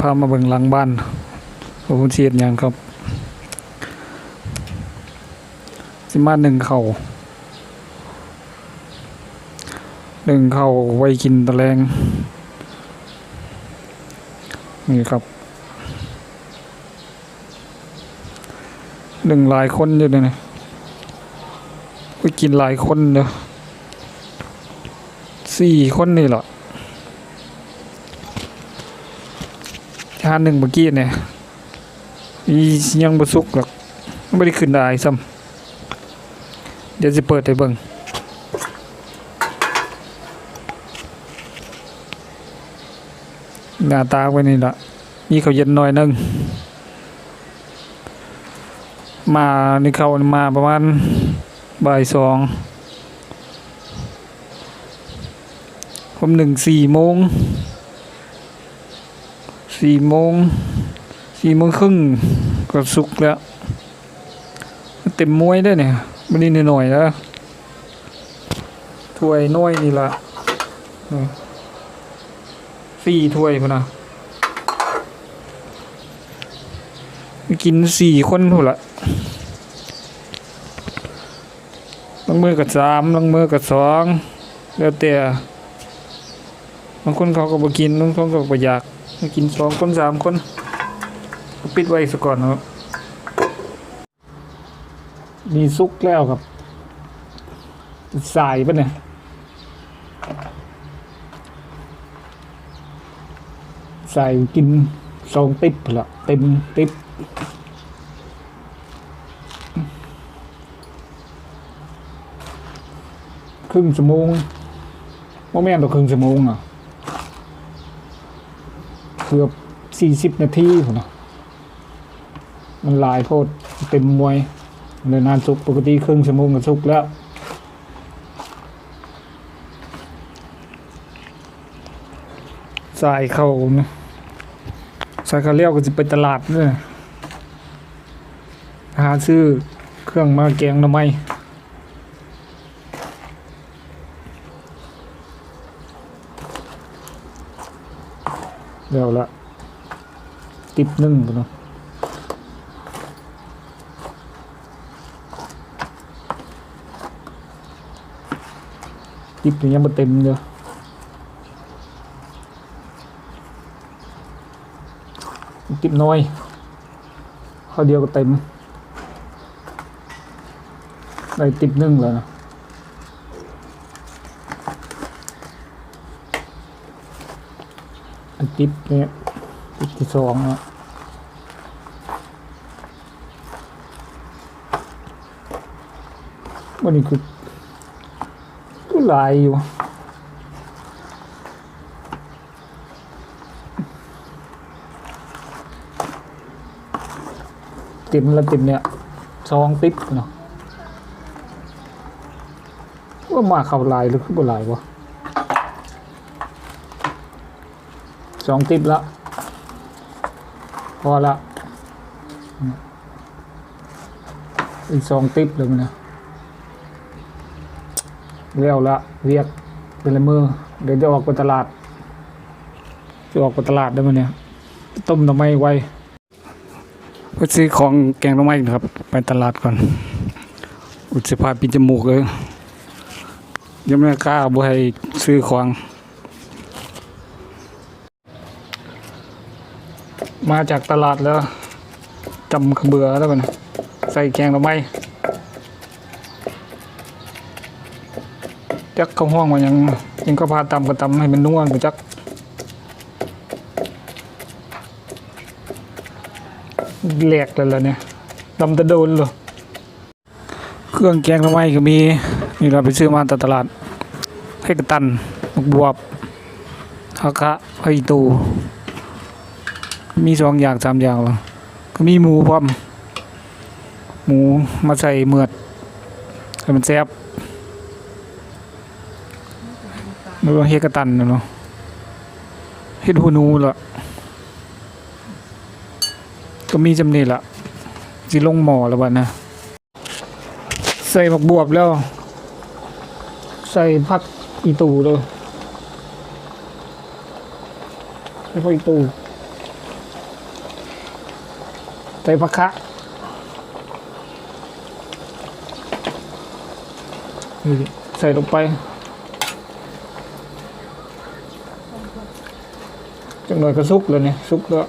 พามาเบิ่งหลังบ้านโอ้โหเสียดหยังครับ สิมาหนึ่งเข่าหนึ่งเข่าไว้กินตะแรงนี่ครับหนึ่งหลายคนอยู่เลยนะ ไปกินหลายคนเด้อสี่คนนี่หรอชาหนึ่งเมื่อกี้เนี่ยยังบ่สุกหรอกไม่ได้ขึ้นได้ซ้ำเดี๋ยวจะเปิดให้เบิ่งหน้าตาไว้นี่ละมีเขาเย็นหน่อยนึงมาในเขามาประมาณ บ่ายสองผมหนึ่งสี่โมงสี่โมงสี่โมงครึ่งก็สุกแล้ว เต็มมวยได้เนี่ยมันนี่หน่อยแล้วถ้วยน้อยนี่ละสี่ถ้วยพนะกินสี่คนพุ่นละบางมือกับสามบางมือกับสองแล้วแต่บางคนเขาก็บกินบางคนก็บ่อยากกินสองคนสามคนปิดไว้ซะก่อนครับมีซุกแล้วครับสายปะเนี่ยใส่กินสองติ๊บละเต็มติ๊บ ครึ่งชั่วโมงโมแม่นต่อครึ่งชั่วโมงอะเกือบสี่สิบนาทีผมนะมันลายโพดเต็มมวยเลยนานสุกปกติครึ่งชั่วโมงก็สุกแล้วสายเข้านะสายเขาเลี้ยวก็จะไปตลาดเนี่ยหาซื้อเครื่องมาแกงหน่อไม้ เดี๋ยวละติบหนึ่งพุ่นเนาะติบนี่ยังไม่เต็มเด้อติบน้อยข้าวเดียวก็เต็มได้ติบหนึ่งแล้วนะอัน ติบเนี่ยติบที่สองนะวันนี้คือก็หลายอยู่ติมละติมเนี่ยซองติ๊บเนาะว่ามาเข้าลายหรือคือบ่ลายวะ สองติ๊บละ พอละ อีกสองติ๊บเลยมันนะแล้วละเรียกเป็นละมือ เดี๋ยวจะออกไปตลาด จะออกไปตลาดได้มั้ยเนี่ย ต้มทำไมไวไปซื้อของแกงหน้ำไม้นะครับ ไปตลาดก่อน อุตสาหปิดจมูกเลยยังไม่กล้าบ่ให้ซื้อของ มาจากตลาดแล้วจำขเบือแล้วกันใส่แกงหน้ำไมจักเข้าห้องมายังยังก็พาตำก็ตำให้มันนวลไปจักแหลกเลยล่ะเนี่ยดำตะโดนเลยเครื่องแกงทำไมก็มีนี่เราไปซื้อมาจากตลาดให้กระตันบวบฮักะไอตู มีสองอย่างสามอย่างเลยก็มีหมูพร้อม หมูมาใส่เมือดให้มันแซ่บม่ว่าเฮกตันเนาะเฮ็ดหูนูละก็มีจำนี่ละสิลงหมอแล้วบัดนะใส่ผักบวบแล้ว ใส่ผักอีตูเลยใส่ผักอีตู ใส่ผักคะใส่ลงไปจังหน่อยก็สุกแล้วเนี่ยสุกแล้ว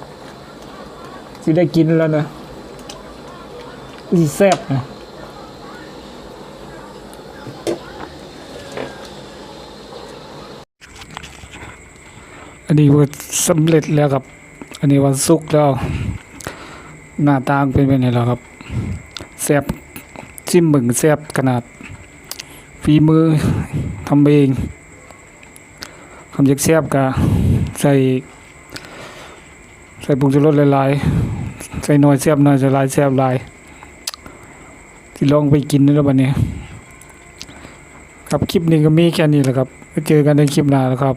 สิได้กินแล้วนะสิแซ่บนะอันนี้ว่าสำเร็จแล้วครับ อันนี้ว่าสุกแล้ว หน้าตางเป็นแบบนี้แล้วครับแซบจิ้มมึงแซบขนาดฝีมือทำเองคำอยากแซบกะใส่ ใส่ปรุงชูรสหลายๆ ใส่น้อยแซ่บน้อยใส่หลายแซบลายที่ลองไปกินแล้วบัดนี้ ครับคลิปนี้ก็มีแค่นี้แหละครับเจอกันในคลิปหน้าแล้วครับ